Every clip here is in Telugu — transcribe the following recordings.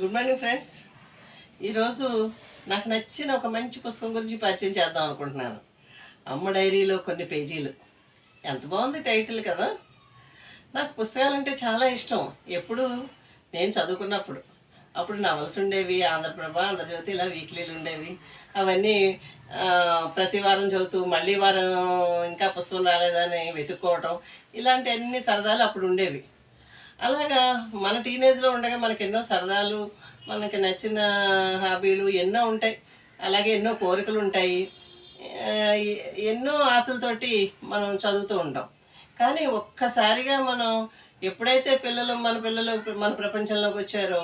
గుడ్ మార్నింగ్ ఫ్రెండ్స్ ఈరోజు నాకు నచ్చిన ఒక మంచి పుస్తకం గురించి పరిచయం చేద్దాం అనుకుంటున్నాను. అమ్మ డైరీలో కొన్ని పేజీలు. ఎంత బాగుంది టైటిల్ కదా? నాకు పుస్తకాలంటే చాలా ఇష్టం. ఎప్పుడు నేను చదువుకున్నప్పుడు. అప్పుడు నవల్స్ ఉండేవి ఆంధ్రప్రభ ఆంధ్రజ్యోతి ఇలా వీక్లీలు ఉండేవి. అవన్నీ ప్రతి వారం చదువుతూ మళ్ళీ వారం ఇంకా పుస్తకం రాలేదని వెతుక్కోవటం ఇలాంటి అన్ని సరదాలు అప్పుడు ఉండేవి. అలాగా మన టీనేజ్లో ఉండగా మనకి ఎన్నో సరదాలు మనకి నచ్చిన హాబీలు ఎన్నో ఉంటాయి. అలాగే ఎన్నో కోరికలు ఉంటాయి. ఎన్నో ఆశలతోటి మనం చదువుతూ ఉంటాం. కానీ ఒక్కసారిగా మనం ఎప్పుడైతే పిల్లలు మన పిల్లలు మన ప్రపంచంలోకి వచ్చారో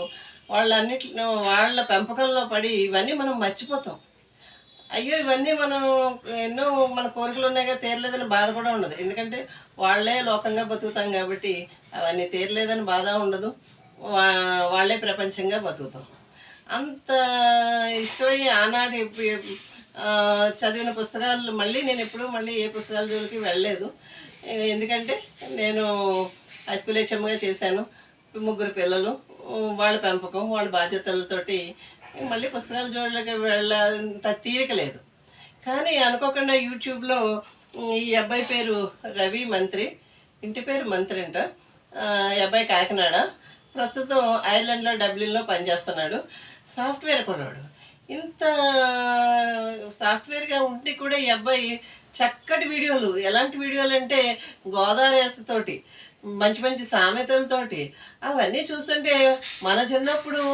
వాళ్ళన్నిట్లో వాళ్ళ పెంపకంలో పడి ఇవన్నీ మనం మర్చిపోతాం. అయ్యో ఇవన్నీ మనం ఎన్నో మన కోరికలు ఉన్నాయిగా తీరలేదని బాధ కూడా ఉండదు. ఎందుకంటే వాళ్ళే లోకంగా బతుకుతాం కాబట్టి అవన్నీ తీరలేదని బాధ ఉండదు. వా- వాళ్ళే ప్రపంచంగా బతుకుతాం. అంత ఇష్టమై ఆనాటి చదివిన పుస్తకాలు మళ్ళీ నేను ఎప్పుడూ మళ్ళీ ఏ పుస్తకాల జోలికి వెళ్ళలేదు. ఎందుకంటే నేను హై స్కూల్ హెచ్ఎంగా చేశాను. ముగ్గురు పిల్లలు వాళ్ళ పెంపకం వాళ్ళ బాధ్యతలతోటి మళ్ళీ పుస్తకాల జోళ్ళకి వెళ్ళంత తీరిక లేదు. కానీ అనుకోకుండా యూట్యూబ్లో ఈ అబ్బాయి పేరు రవి మంత్రి ఇంటి పేరు మంత్రి అంట. ఈ అబ్బాయి కాకినాడ. ప్రస్తుతం ఐర్లాండ్లో డబ్లిన్లో పనిచేస్తున్నాడు. సాఫ్ట్వేర్ కొన్నాడు. ఇంత సాఫ్ట్వేర్గా ఉండి కూడా ఈ అబ్బాయి చక్కటి వీడియోలు ఎలాంటి వీడియోలు అంటే గోదావరి మంచి మంచి సామెతలతోటి అవన్నీ చూస్తుంటే మన చిన్నప్పుడు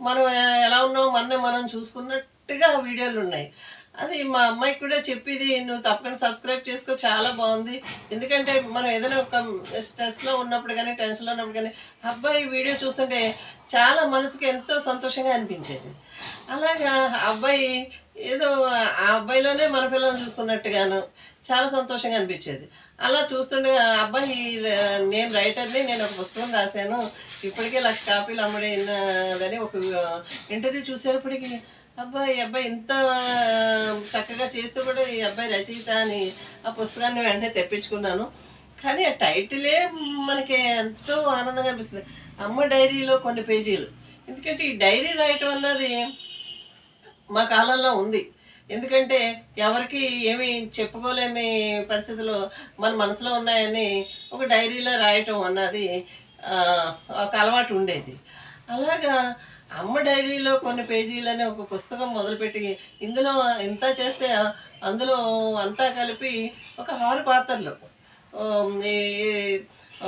మనం ఎలా ఉన్నాం మన మనం చూసుకున్నట్టుగా వీడియోలు ఉన్నాయి. అది మా అమ్మాయికి కూడా చెప్పేది నువ్వు తప్పకుండా సబ్స్క్రైబ్ చేసుకో చాలా బాగుంది. ఎందుకంటే మనం ఏదైనా ఒక స్ట్రెస్లో ఉన్నప్పుడు కానీ టెన్షన్లో ఉన్నప్పుడు కానీ అబ్బాయి వీడియో చూస్తుంటే చాలా మనసుకి ఎంతో సంతోషంగా అనిపించేది. అలాగా అబ్బాయి ఏదో ఆ అబ్బాయిలోనే మన పిల్లల్ని చూసుకున్నట్టుగాను చాలా సంతోషంగా అనిపించేది. అలా చూస్తుండగా ఆ అబ్బాయి నేను రైటర్ని నేను ఒక పుస్తకం రాశాను. ఇప్పటికే లక్ష కాపీలు అమ్మడైనదని ఒక ఇంటర్వ్యూ చూసేటప్పటికి అబ్బాయి ఈ అబ్బాయి ఇంత చక్కగా చేస్తూ కూడా ఈ అబ్బాయి రచయిత అని ఆ పుస్తకాన్ని వెంటనే తెప్పించుకున్నాను. కానీ ఆ టైటిలే మనకి ఎంతో ఆనందంగా అనిపిస్తుంది. అమ్మ డైరీలో కొన్ని పేజీలు. ఎందుకంటే ఈ డైరీ రాయటం అన్నది మా కాలంలో ఉంది. ఎందుకంటే ఎవరికి ఏమి చెప్పుకోలేని పరిస్థితులు మన మనసులో ఉన్నాయని ఒక డైరీలో రాయటం అన్నది ఒక అలవాటు ఉండేది. అలాగా అమ్మ డైరీలో కొన్ని పేజీలని ఒక పుస్తకం మొదలుపెట్టి ఇందులో ఇంత చేస్తే అందులో అంతా కలిపి ఒక ఆరు పాత్రలు.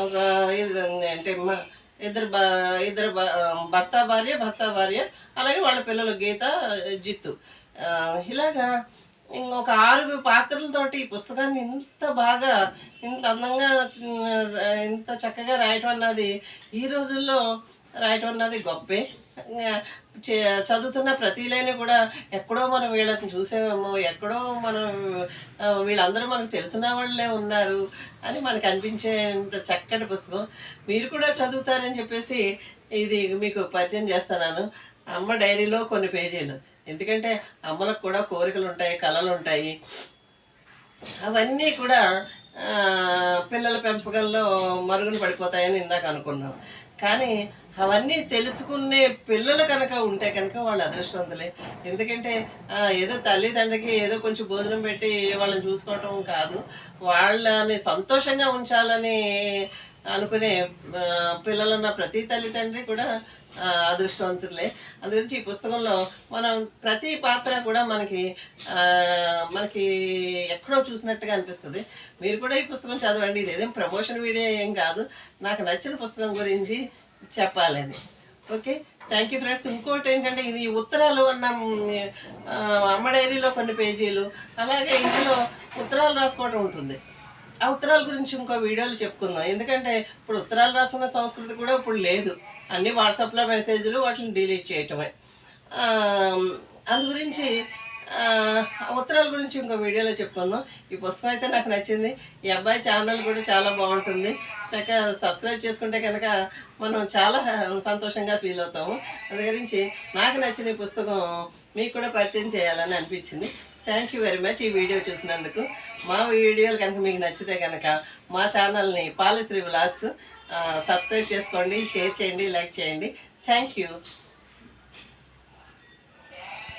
ఒక ఇది అంటే ఇద్దరు ఇద్దరు భర్త భార్య భర్త భార్య అలాగే వాళ్ళ పిల్లలు గీత జిత్తు. ఇలాగా ఇంకొక ఆరుగు పాత్రలతోటి ఈ పుస్తకాన్ని ఇంత బాగా ఇంత అందంగా ఇంత చక్కగా రాయటం అన్నది ఈ రోజుల్లో రాయటం అన్నది గొప్పే. చదువుతున్న ప్రతి లైన్ కూడా ఎక్కడో మనం వీళ్ళని చూసామేమో ఎక్కడో మనం వీళ్ళందరూ మనకు తెలిసిన వాళ్ళే ఉన్నారు అని మనకు అనిపించేంత చక్కటి పుస్తకం. మీరు కూడా చదువుతారని చెప్పేసి ఇది మీకు పరిచయం చేస్తున్నాను. అమ్మ డైరీలో కొన్ని పేజీలు. ఎందుకంటే అమ్మలకు కూడా కోరికలు ఉంటాయి కళలు ఉంటాయి. అవన్నీ కూడా పిల్లల పెంపకంలో మరుగున పడిపోతాయని ఇందాక అనుకున్నాం. కానీ అవన్నీ తెలుసుకునే పిల్లలు కనుక ఉంటే కనుక వాళ్ళు అదృష్టవంతులే. ఎందుకంటే ఆ, ఏదో తల్లిదండ్రికి ఏదో కొంచెం భోజనం పెట్టి వాళ్ళని చూసుకోవటం కాదు. వాళ్ళని సంతోషంగా ఉంచాలని అనుకునే పిల్లలున్న ప్రతి తల్లిదండ్రి కూడా అదృష్టవంతులే. అందుగురించి ఈ పుస్తకంలో మనం ప్రతి పాత్ర కూడా మనకి మనకి ఎక్కడో చూసినట్టుగా అనిపిస్తుంది. మీరు కూడా ఈ పుస్తకం చదవండి. ఇది ప్రమోషన్ వీడియో ఏం కాదు. నాకు నచ్చిన పుస్తకం గురించి చెప్పాలని. ఓకే? థ్యాంక్ యూ ఫ్రెండ్స్ ఇంకోటి ఏంటంటే ఇది ఉత్తరాలు అన్న అమ్మ డైరీలో కొన్ని పేజీలు. అలాగే ఇందులో ఉత్తరాలు రాసుకోవడం ఉంటుంది. ఆ ఉత్తరాల గురించి ఇంకో వీడియోలు చెప్పుకుందాం. ఎందుకంటే ఇప్పుడు ఉత్తరాలు రాసుకున్న సంస్కృతి కూడా ఇప్పుడు లేదు. అన్ని వాట్సాప్లో మెసేజ్లు వాటిని డిలీట్ చేయటమే. అందు గురించి ఉత్తరాల గురించి ఇంకో వీడియోలో చెప్పుకుందాం. ఈ పుస్తకం అయితే నాకు నచ్చింది. ఈ అబ్బాయి ఛానల్ కూడా చాలా బాగుంటుంది. చక్కగా సబ్స్క్రైబ్ చేసుకుంటే కనుక మనం చాలా సంతోషంగా ఫీల్ అవుతాము. అందు గురించి నాకు నచ్చిన ఈ పుస్తకం మీకు కూడా పరిచయం చేయాలని అనిపించింది. థ్యాంక్ యూ వెరీ మచ్ ఈ వీడియో చూసినందుకు. మా వీడియోలు కనుక మీకు నచ్చితే కనుక మా ఛానల్ని పాలశ్రీ వ్లాగ్స్ సబ్స్క్రైబ్ చేసుకోండి షేర్ చేయండి లైక్ చేయండి. Thank you